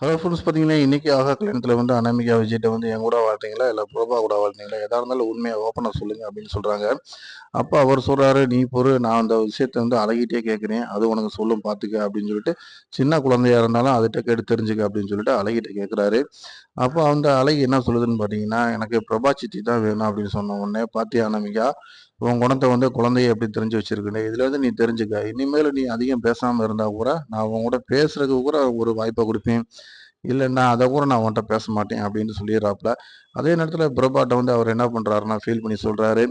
Hello friends பார்த்தீங்கன்னா, இன்றைக்கி ஆகா கல்யாணத்தில் வந்து அனாமிகா விஜய்கிட்ட வந்து என் கூட வாழ்த்தீங்களா இல்லை பிரபா கூட வாழ்த்தீங்களா எதாக இருந்தாலும் உண்மையாக ஓப்பனாக சொல்லுங்கள் அப்படின்னு சொல்கிறாங்க அப்போ அவர் சொல்கிறாரு "நீ பொறு நான் அந்த விஷயத்த வந்து அழகிட்டே கேட்குறேன் அது உனக்கு சொல்லும் பார்த்துக்க" அப்படின்னு சொல்லிட்டு, சின்ன குழந்தையா இருந்தாலும் அதுகிட்ட கேட்டு தெரிஞ்சுக்க அப்படின்னு சொல்லிட்டு அழகிட்ட கேட்குறாரு. அப்போ அந்த அழகி என்ன சொல்லுதுன்னு பார்த்தீங்கன்னா, "எனக்கு பிரபா சித்தி தான் வேணும்" அப்படின்னு சொன்ன உடனே, பார்த்தியா அனாமிகா, உன் குணத்தை வந்து குழந்தைய எப்படி தெரிஞ்சு வச்சிருக்குன்னு, இதுலேருந்து நீ தெரிஞ்சுக்க. இனிமேல் நீ அதிகம் பேசாம இருந்தா கூட, நான் உன் கூட பேசுறதுக்கு கூட ஒரு வாய்ப்பை கொடுப்பேன் இல்லைன்னா அதை கூட நான் உன்ட்ட பேச மாட்டேன்" அப்படின்னு சொல்லிடுறாப்புல அதே நேரத்தில் பிரபாட்ட வந்து அவர் என்ன பண்றாருன்னா, ஃபீல் பண்ணி சொல்றாரு,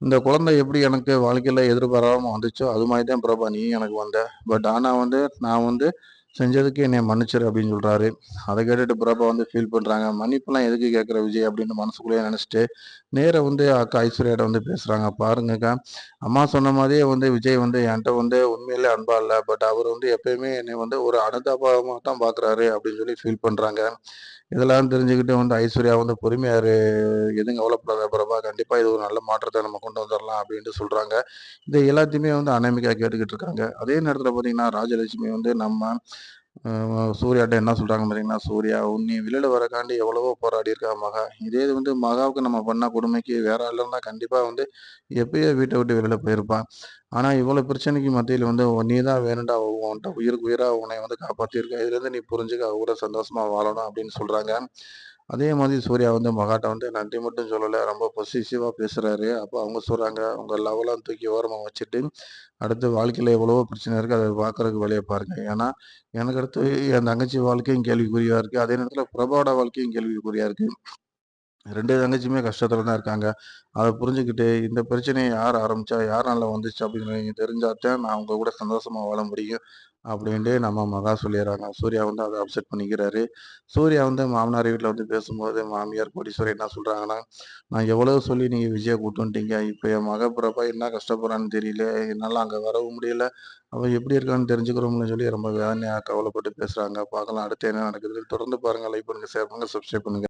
"இந்த குழந்தை எப்படி எனக்கு வாழ்க்கையில எதிர்பாராம வந்துச்சோ, அது மாதிரி தான் பிரபா நீ எனக்கு வந்த. பட் ஆனா வந்து, நான் வந்து செஞ்சதுக்கு என்னை மன்னிச்சிரு" அப்படின்னு சொல்கிறாரு அதை கேட்டுட்டு பிரபா வந்து ஃபீல் பண்ணுறாங்க "மன்னிப்புலாம் எதுக்கு கேட்குற விஜய்" அப்படின்னு மனசுக்குள்ளேயே நினச்சிட்டு நேராக வந்து அக்கா ஐஸ்வர்யாட்ட வந்து பேசுகிறாங்க "பாருங்கக்கா, அம்மா சொன்ன மாதிரியே வந்து விஜய் வந்து என்கிட்ட வந்து உண்மையிலே அன்பா இல்லை. பட் அவர் வந்து எப்பயுமே என்னை வந்து ஒரு அனுதாபமாக தான் பார்க்குறாரு" அப்படின்னு சொல்லி ஃபீல் பண்ணுறாங்க இதெல்லாம் தெரிஞ்சுக்கிட்டு வந்து ஐஸ்வர்யா வந்து, பொறுமையார் எதுவும் கவலைப்படாத பிரபா. கண்டிப்பாக இது ஒரு நல்ல மாற்றத்தை நம்ம கொண்டு வந்துரலாம்" அப்படின்ட்டு சொல்கிறாங்க இது எல்லாத்தையுமே வந்து அனாமிகா கேட்டுக்கிட்டு இருக்காங்க. அதே நேரத்தில் பார்த்தீங்கன்னா, ராஜலட்சுமி வந்து நம்ம சூர்யாட்ட என்ன சொல்கிறாங்க பார்த்தீங்கன்னா, "சூர்யா நீ வெளில வரக்காண்டி எவ்வளவோ போராடி இருக்கா மகா. இதே இது வந்து மகாவுக்கு நம்ம பண்ண கொடுமைக்கு வேற இல்லைன்னா கண்டிப்பாக கண்டிப்பா வந்து எப்பயோ வீட்டை விட்டு வெளியில் போயிருப்பான் ஆனா இவ்வளோ பிரச்சனைக்கு மத்தியில வந்து நீ தான் வேணுண்டா உன்கிட்ட உயிருக்கு உயிரா உன்னை வந்து காப்பாத்தியிருக்கா. இதுலேருந்து நீ புரிஞ்சுக்க. அவ கூட சந்தோஷமா வாழணும்" அப்படின்னு சொல்றாங்க. அதே மாதிரி சூர்யா வந்து மகாட்ட வந்து நன்றி மட்டும் சொல்லலை ரொம்ப பொசசிவ்வா பேசுகிறாரு அப்போ அவங்க சொல்கிறாங்க உங்கள் லவ்வெல்லாம் தூக்கி ஓரமாக வச்சுட்டு, அடுத்து வாழ்க்கையில் எவ்வளவோ பிரச்சனை இருக்குது அதை பார்க்குறதுக்கு வழியை பாருங்கள் ஏன்னா, எனக்கு அடுத்து என் தங்கச்சி வாழ்க்கையும் கேள்விக்குறியாக இருக்குது அதே நேரத்தில் பிரபாவோட வாழ்க்கையும் கேள்விக்குறியாக இருக்குது ரெண்டு தங்கச்சியுமே கஷ்டத்துல தான் இருக்காங்க. அதை புரிஞ்சுக்கிட்டு, இந்த பிரச்சனையை யார் ஆரம்பிச்சா? யாருனால வந்துச்சு? அப்படின்னு நீங்க தெரிஞ்சாத்தான் நான் அவங்க கூட சந்தோஷமா வாழ முடியும்" அப்படின்ட்டு நம்ம மகா சொல்லிடுறாங்க சூர்யா வந்து அதை அப்செட் பண்ணிக்கிறாரு. சூர்யா வந்து மாமனார் வீட்டில் வந்து பேசும்போது, மாமியார் கோடீஸ்வரர் என்ன சொல்கிறாங்கன்னா "நான் எவ்வளோ சொல்லி நீங்கள் விஜய கூட்டு வந்துட்டீங்க. என் மக பிரபா என்ன கஷ்டப்படுறான்னு தெரியல. என்னால் அங்கே வரவும் முடியல. அவள் எப்படி இருக்கான்னு தெரிஞ்சுக்கிறோம்னு" சொல்லி ரொம்ப வேதனையாக கவலைப்பட்டு பேசுகிறாங்க பார்க்கலாம் அடுத்து என்ன நடக்குது தொடர்ந்து பாருங்கள் லைக் பண்ணுங்கள் ஷேர் பண்ணுங்கள் சப்ஸ்கிரைப் பண்ணுங்கள்